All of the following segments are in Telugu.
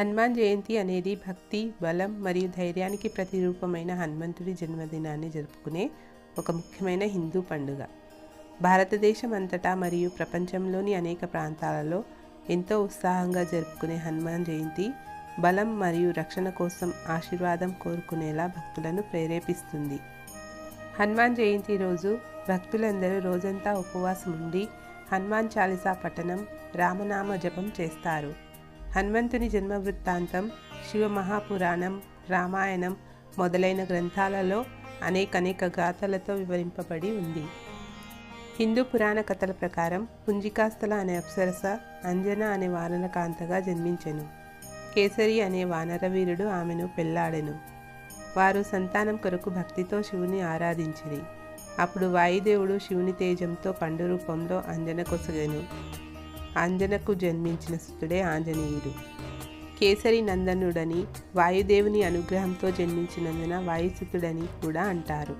హనుమాన్ జయంతి అనేది భక్తి బలం మరియు ధైర్యానికి ప్రతిరూపమైన హనుమంతుడి జన్మదినాన్ని జరుపుకునే ఒక ముఖ్యమైన హిందూ పండుగ. భారతదేశం అంతటా మరియు ప్రపంచంలోని అనేక ప్రాంతాలలో ఎంతో ఉత్సాహంగా జరుపుకునే హనుమాన్ జయంతి బలం మరియు రక్షణ కోసం ఆశీర్వాదం కోరుకునేలా భక్తులను ప్రేరేపిస్తుంది. హనుమాన్ జయంతి రోజు భక్తులందరూ రోజంతా ఉపవాసం ఉండి హనుమాన్ చాలీసా పఠనం రామనామ జపం చేస్తారు. హనుమంతుని జన్మ వృత్తాంతం శివ మహాపురాణం రామాయణం మొదలైన గ్రంథాలలో అనేక అనేక గాథలతో వివరింపబడి ఉంది. హిందూ పురాణ కథల ప్రకారం పుంజికాస్థల అనే అప్సరస అంజన అనే వానరకాంతగా జన్మించెను. కేసరి అనే వానరవీరుడు ఆమెను పెళ్ళాడెను. వారు సంతానం కొరకు భక్తితో శివుని ఆరాధించిరి. అప్పుడు వాయుదేవుడు శివుని తేజంతో పండు రూపంలో అంజన కొసగెను. అంజనకు జన్మించిన సుతుడే ఆంజనేయుడు. కేసరి నందనుడని వాయుదేవుని అనుగ్రహంతో జన్మించినందున వాయుసుతుడని కూడా అంటారు.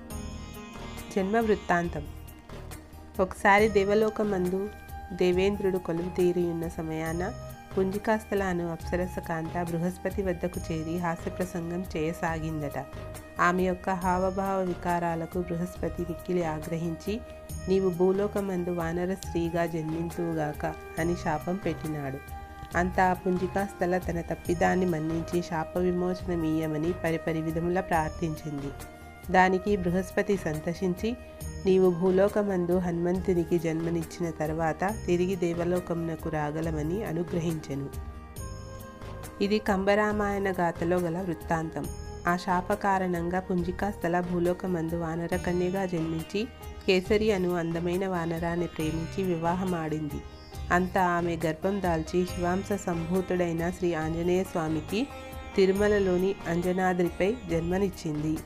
జన్మ వృత్తాంతం. ఒకసారి దేవలోకమందు దేవేంద్రుడు కొలువు తీరి ఉన్న సమయాన పుంజికాస్థలాను అప్సరస కాంత బృహస్పతి వద్దకు చేరి హాస్యప్రసంగం చేయసాగిందట. ఆమె యొక్క హావభావ వికారాలకు బృహస్పతి మిక్కిలి ఆగ్రహించి నీవు భూలోకమందు వానర స్త్రీగా జన్మింతువుగాక అని శాపం పెట్టినాడు. అంతా పుంజికాస్థల తన తప్పిదాన్ని మన్నించి శాప విమోచనమీయమని పరిపరి విధములా ప్రార్థించింది. దానికి బృహస్పతి సంతసించి నీవు భూలోకమందు హనుమంతునికి జన్మనిచ్చిన తర్వాత తిరిగి దేవలోకమునకు రాగలమని అనుగ్రహించెను. ఇది కంబరామాయణ గాథలో గల వృత్తాంతం. ఆ శాప కారణంగా పుంజికాస్థల భూలోకమందు వానరకన్యగా జన్మించి కేసరి అను అందమైన వానరాన్ని ప్రేమించి వివాహమాడింది. అంతా ఆమె గర్భం దాల్చి శివాంశ సంభూతుడైన శ్రీ ఆంజనేయ స్వామికి తిరుమలలోని అంజనాద్రిపై జన్మనిచ్చింది.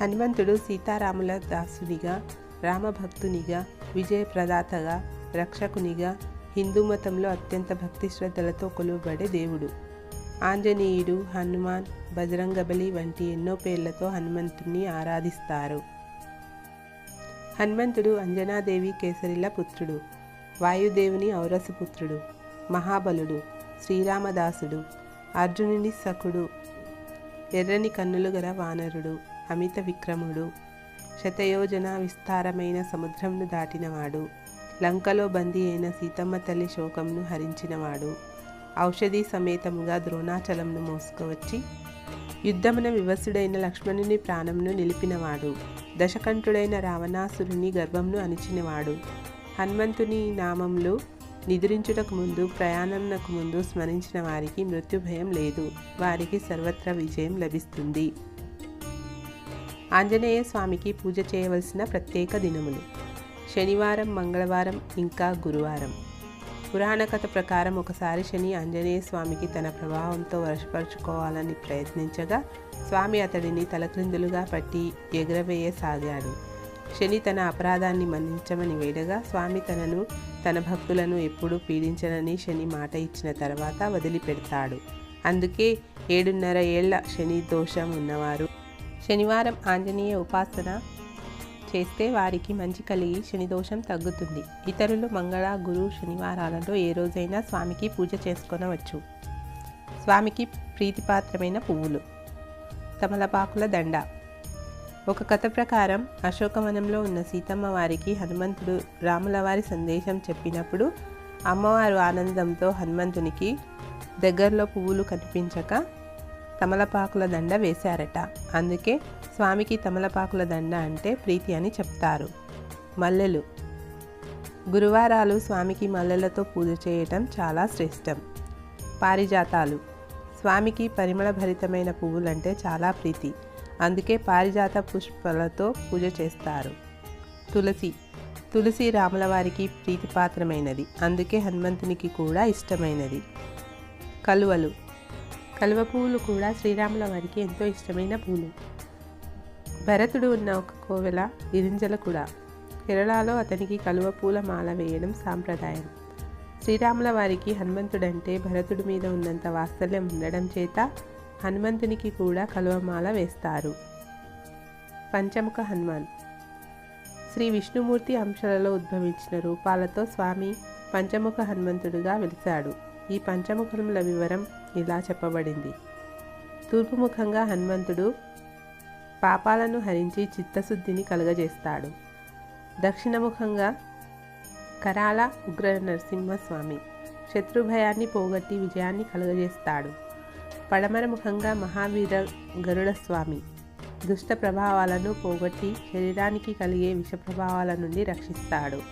హనుమంతుడు సీతారాముల దాసునిగా రామభక్తునిగా విజయప్రదాతగా రక్షకునిగా హిందూ మతంలో అత్యంత భక్తి శ్రద్ధలతో కొలువబడే దేవుడు. ఆంజనేయుడు హనుమాన్ బజరంగబలి వంటి ఎన్నో పేర్లతో హనుమంతుణ్ణి ఆరాధిస్తారు. హనుమంతుడు అంజనాదేవి కేసరిల పుత్రుడు వాయుదేవుని ఔరసు పుత్రుడు మహాబలుడు శ్రీరామదాసుడు అర్జునుని సకుడు ఎర్రని కన్నులు గల వానరుడు అమిత విక్రముడు. శతయోజన విస్తారమైన సముద్రంను దాటినవాడు. లంకలో బందీ అయిన సీతమ్మ తల్లి శోకంను హరించినవాడు. ఔషధి సమేతముగా ద్రోణాచలంను మోసుకువచ్చి యుద్ధమున వివసుడైన లక్ష్మణుని ప్రాణంను నిలిపినవాడు. దశకంఠుడైన రావణాసురుని గర్భంను అణిచినవాడు. హనుమంతుని నామంలో నిద్రించుటకు ముందు ప్రయాణంనకు ముందు స్మరించిన వారికి మృత్యు భయం లేదు. వారికి సర్వత్రా విజయం లభిస్తుంది. ఆంజనేయ స్వామికి పూజ చేయవలసిన ప్రత్యేక దినములు. శనివారం మంగళవారం ఇంకా గురువారం. పురాణ కథ ప్రకారం ఒకసారి శని ఆంజనేయ స్వామికి తన ప్రభావంతో వశపరుచుకోవాలని ప్రయత్నించగా స్వామి అతడిని తలక్రిందులుగా పట్టి ఎగురవేయసాగాడు. శని తన అపరాధాన్ని మన్నించమని వేడగా స్వామి తనను తన భక్తులను ఎప్పుడూ పీడించనని శని మాట ఇచ్చిన తర్వాత వదిలిపెడతాడు. అందుకే ఏడున్నర ఏళ్ళ శని దోషం ఉన్నవారు శనివారం ఆంజనేయ ఉపాసన చేస్తే వారికి మంచి కలిగి శనిదోషం తగ్గుతుంది. ఇతరులు మంగళ గురు శనివారాలలో ఏ రోజైనా స్వామికి పూజ చేసుకొనవచ్చు. స్వామికి ప్రీతిపాత్రమైన పువ్వులు. తమలపాకుల దండ. ఒక కథ ప్రకారం అశోకవనంలో ఉన్న సీతమ్మ వారికి హనుమంతుడు రాముల వారి సందేశం చెప్పినప్పుడు అమ్మవారు ఆనందంతో హనుమంతునికి దగ్గరలో పువ్వులు కనిపించక తమలపాకుల దండ వేశారట. అందుకే స్వామికి తమలపాకుల దండ అంటే ప్రీతి అని చెప్తారు. మల్లెలు. గురువారాలు స్వామికి మల్లెలతో పూజ చేయటం చాలా శ్రేష్టం. పారిజాతాలు. స్వామికి పరిమళభరితమైన పువ్వులంటే చాలా ప్రీతి. అందుకే పారిజాత పుష్పాలతో పూజ చేస్తారు. తులసి. తులసి రాములవారికి ప్రీతిపాత్రమైనది. అందుకే హనుమంతునికి కూడా ఇష్టమైనది. కలువలు. కలువ పువ్వులు కూడా శ్రీరాముల వారికి ఎంతో ఇష్టమైన పూలు. భరతుడు ఉన్న ఒక కోవెల గిరింజల కూడా. కేరళలో అతనికి కలువ పూల మాల వేయడం సాంప్రదాయం. శ్రీరాముల వారికి హనుమంతుడంటే భరతుడి మీద ఉన్నంత వాత్సల్యం ఉండడం చేత హనుమంతునికి కూడా కలువమాల వేస్తారు. పంచముఖ హనుమాన్. శ్రీ విష్ణుమూర్తి అంశాలలో ఉద్భవించిన రూపాలతో స్వామి పంచముఖ హనుమంతుడుగా వెలిశాడు. ఈ పంచముఖముల వివరం ఇలా చెప్పబడింది. తూర్పుముఖంగా హనుమంతుడు పాపాలను హరించి చిత్తశుద్ధిని కలుగజేస్తాడు. దక్షిణముఖంగా కరాల ఉగ్ర నరసింహస్వామి శత్రుభయాన్ని పోగొట్టి విజయాన్ని కలుగజేస్తాడు. పడమర ముఖంగా మహావీర గరుడ స్వామి దుష్ట ప్రభావాలను పోగొట్టి శరీరానికి కలిగే విష ప్రభావాల నుండి రక్షిస్తాడు.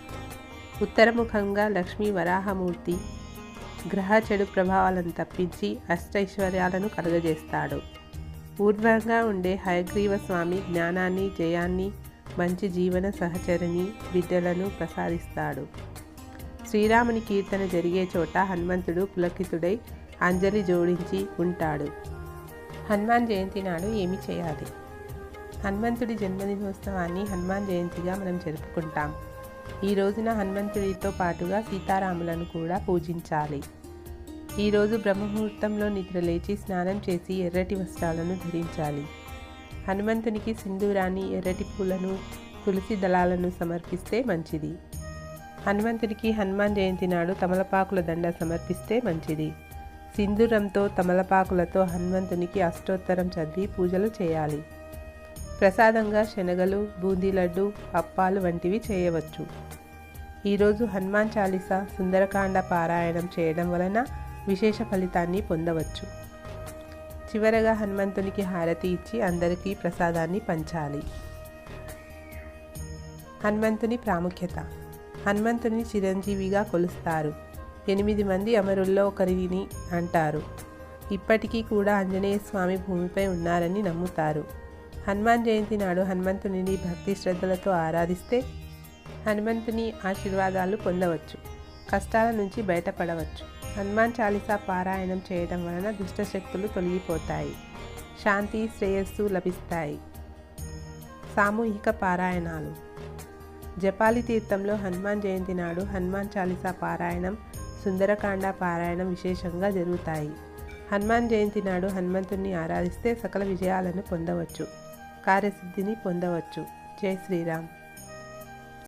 ఉత్తరముఖంగా లక్ష్మీ వరాహమూర్తి గ్రహ చెడు ప్రభావాలను తప్పించి అష్టైశ్వర్యాలను కలుగజేస్తాడు. ఊర్ధ్వంగా ఉండే హయగ్రీవ స్వామి జ్ఞానాన్ని జయాన్ని మంచి జీవన సహచరిని బిడ్డలను ప్రసాదిస్తాడు. శ్రీరాముని కీర్తన జరిగే చోట హనుమంతుడు పులకితుడై అంజలి జోడించి ఉంటాడు. హనుమాన్ జయంతి నాడు ఏమి చేయాలి? హనుమంతుడి జన్మదినోత్సవాన్ని హనుమాన్ జయంతిగా మనం జరుపుకుంటాం. ఈ రోజున హనుమంతుడితో పాటుగా సీతారాములను కూడా పూజించాలి. ఈరోజు బ్రహ్మముహూర్తంలో నిద్రలేచి స్నానం చేసి ఎర్రటి వస్త్రాలను ధరించాలి. హనుమంతునికి సింధూరాన్ని ఎర్రటి పూలను తులసి దళాలను సమర్పిస్తే మంచిది. హనుమంతుడికి హనుమాన్ జయంతి నాడు తమలపాకుల దండ సమర్పిస్తే మంచిది. సింధూరంతో తమలపాకులతో హనుమంతునికి అష్టోత్తరం చదివి పూజలు చేయాలి. ప్రసాదంగా శనగలు బూందీ లడ్డు అప్పాలు వంటివి చేయవచ్చు. ఈరోజు హనుమాన్ చాలీసా సుందరకాండ పారాయణం చేయడం వలన విశేష ఫలితాన్ని పొందవచ్చు. చివరగా హనుమంతునికి హారతి ఇచ్చి అందరికీ ప్రసాదాన్ని పంచాలి. హనుమంతుని ప్రాముఖ్యత. హనుమంతుని చిరంజీవిగా కొలుస్తారు. ఎనిమిది మంది అమరుల్లో ఒకరిని అంటారు. ఇప్పటికీ కూడా ఆంజనేయ స్వామి భూమిపై ఉన్నారని నమ్ముతారు. హనుమాన్ జయంతి నాడు హనుమంతుని భక్తి శ్రద్ధలతో ఆరాధిస్తే హనుమంతుని ఆశీర్వాదాలు పొందవచ్చు కష్టాల నుంచి బయటపడవచ్చు. హనుమాన్ చాలీసా పారాయణం చేయడం వలన దుష్టశక్తులు తొలగిపోతాయి శాంతి శ్రేయస్సు లభిస్తాయి. సామూహిక పారాయణాలు. జపాలి తీర్థంలో హనుమాన్ జయంతి నాడు హనుమాన్ చాలీసా పారాయణం సుందరకాండ పారాయణం విశేషంగా జరుగుతాయి. హనుమాన్ జయంతి నాడు హనుమంతుణ్ణి ఆరాధిస్తే సకల విజయాలను పొందవచ్చు. కార్యసిద్ధిని పొందవచ్చు. జై శ్రీరామ్.